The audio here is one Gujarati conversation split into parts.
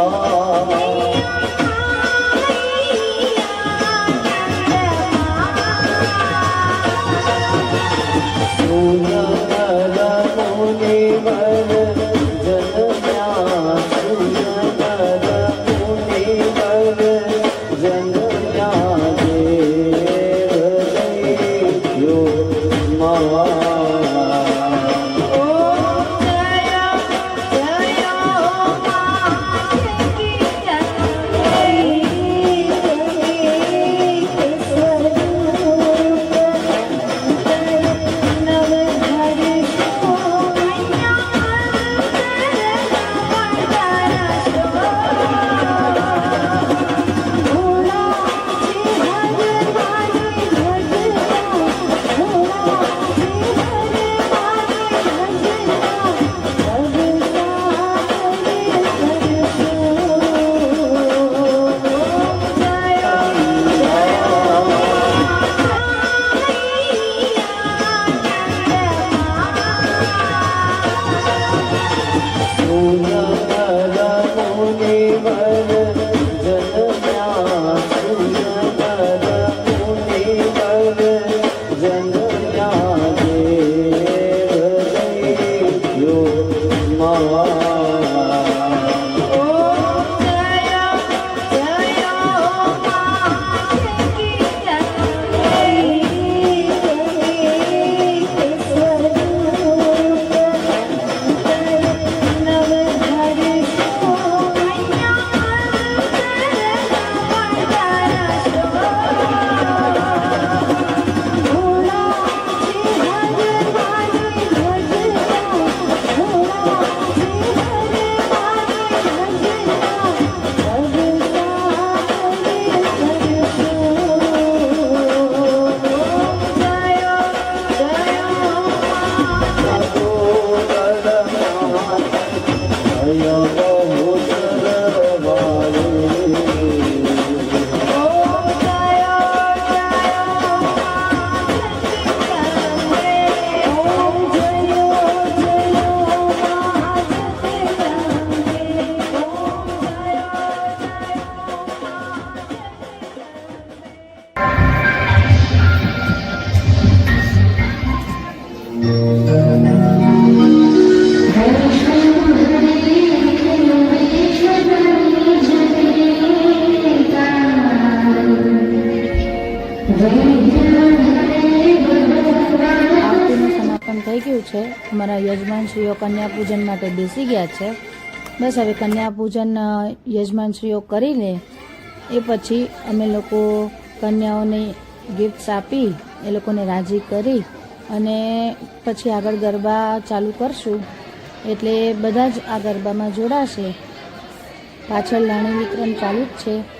아. યજમાનશ્રીઓ કન્યા પૂજન માટે બેસી ગયા છે. બસ હવે કન્યા પૂજન યજમાનશ્રીઓ કરી લે એ પછી અમે લોકો કન્યાઓને ગિફ્ટ્સ આપી, એ લોકોને રાજી કરી અને પછી આગળ ગરબા ચાલુ કરશું. એટલે બધા જ આ ગરબામાં જોડાશે. પાછળ લાણી વિક્રમ ચાલુ જ છે.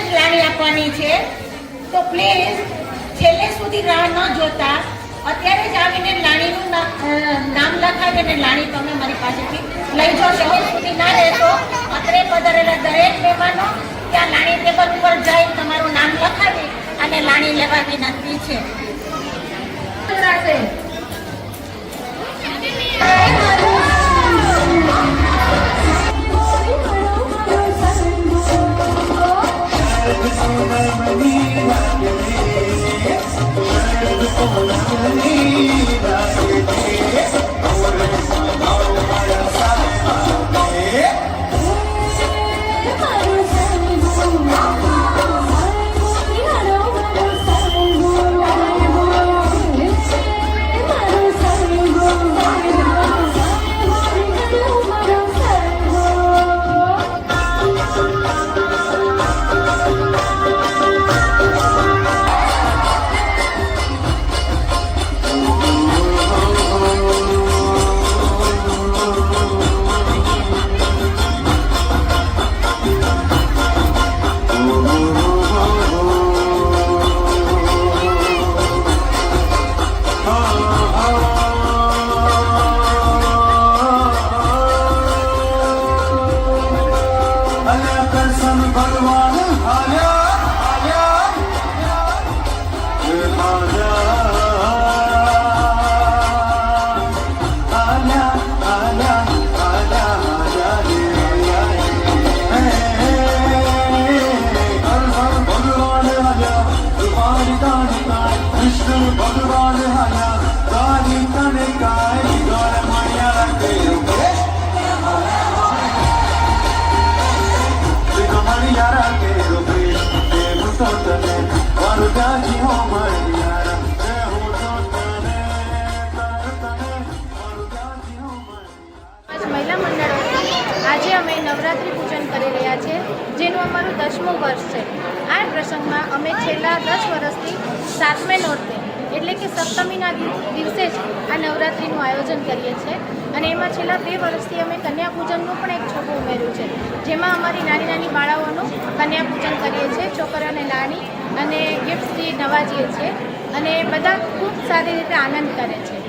જ લાણી આપવાની છે. તો પ્લીઝ છેલ્લે સુધી રાહ ન જોતા. અત્યારે જ આવીને લાણીનું નામ લખાવીને લાણી તમે મારી પાસેથી લઈ છેલ્લે સુધી ના રહેશો. અત્રે પધારેલા દરેક મહેમાનો ત્યાં લાણી ટેબલ ઉપર જઈ તમારું નામ લખાવી અને લાણી લેવા વિનંતી છે. નવરાત્રિ પૂજન કરી રહ્યા છે, જેનું અમારું દસમું વર્ષ છે. આ પ્રસંગમાં અમે છેલ્લા દસ વર્ષથી સાતમે નોરતે, એટલે કે સપ્તમીના દિવસે જ આ નવરાત્રિનું આયોજન કરીએ છીએ. અને એમાં છેલ્લા બે વર્ષથી અમે કન્યા પૂજનનું પણ એક છોકરું ઉમેર્યું છે. જેમાં અમારી નાની નાની બાળાઓનું કન્યા પૂજન કરીએ છીએ છોકરાઓને નાની અને ગિફ્ટથી નવાજીએ છીએ. અને બધા ખૂબ સારી રીતે આનંદ કરે છે.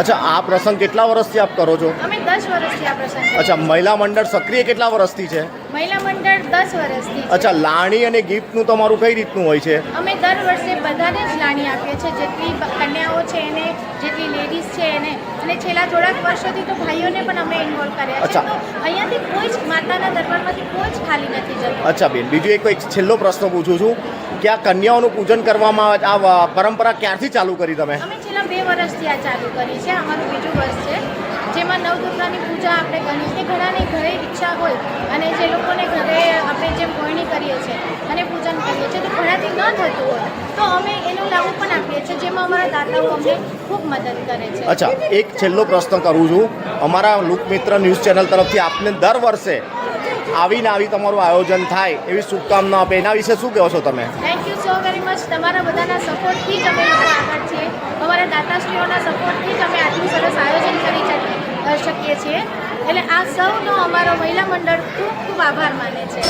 અચ્છા આ પ્રસંગ કેટલા વર્ષથી આપ કરો છો? અમે 10 વર્ષથી આ પ્રસંગ અચ્છા મહિલા મંડળ સક્રિય કેટલા વર્ષથી છે? મહિલા મંડળ 10 વર્ષથી છે. અચ્છા લાણી અને ગિફ્ટનું તમારું કઈ રીતનું હોય છે? અમે દર વર્ષે બધાને જ લાણી આપીએ છીએ. જેટલી કન્યાઓ છે એને જેટલી લેડીઝ છે એને. અને છેલ્લા થોડાક વર્ષોથી તો ભાઈઓને પણ અમે ઇન્વોલ્વ કર્યા છે. અચ્છા. તો અહીંયાથી કોઈ જ માતાના દરબારમાંથી કોઈ જ ખાલી નથી જતું. અચ્છા બેન બીજું એક એક છેલ્લો પ્રશ્ન પૂછું છું. કે આ કન્યાઓનું પૂજન કરવામાં આ પરંપરા ક્યારથી ચાલુ કરી તમે? છેલ્લા બે વર્ષથી આ ચાલુ કરી છે અમારું બીજું વર્ષ છે, જેમાં નવદુર્ગાની પૂજા આપણે કરીએ છીએ. ઘણાની ઘરે ઈચ્છા હોય અને જે લોકોને ઘરે આપણે જેમ કોયણી કરીએ છીએ અને પૂજન કરીએ છીએ, તો ઘણાથી ન થતું હોય, તો અમે એનો લાભ પણ આપીએ છીએ, જેમાં અમારા દાતાઓ અમને ખૂબ મદદ કરે છે. અચ્છા, એક છેલ્લો પ્રશ્ન કરું છું. અમારા લોકમિત્ર ન્યૂઝ ચેનલ તરફથી આપને દર વર્ષે આવીને આવી તમારું આયોજન થાય એવી શુભકામના આપે એના વિશે શું કહો છો તમે? Thank you so very much તમારા બધાના સપોર્ટથી જ અમે લોકો આગળ છીએ. અમારા દાતાશ્રીઓના સપોર્ટથી જ અમે આટલું સરસ આયોજન કરી શકીએ છીએ. એટલે આ સૌનો અમારો મહિલા મંડળ ખૂબ ખૂબ આભાર માને છે.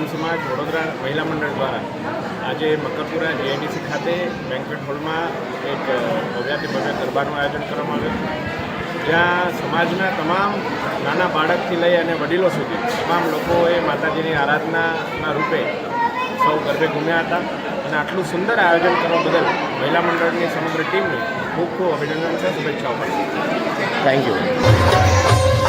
વડાઈ સમાજ વડોદરા મહિલા મંડળ દ્વારા આજે મકરપુરા જીઆઈડીસી ખાતે બેન્કવેટ હોલમાં એક ભવ્યાથી ભવ્ય ગરબાનું આયોજન કરવામાં આવ્યું જ્યાં સમાજના તમામ નાના બાળકથી લઈ અને વડીલો સુધી તમામ લોકોએ માતાજીની આરાધનાના રૂપે સૌ ગરબે ઘૂમ્યા હતા અને આટલું સુંદર આયોજન કરવા બદલ મહિલા મંડળની સમગ્ર ટીમને ખૂબ ખૂબ અભિનંદન છે, શુભેચ્છાઓ થેન્ક યુ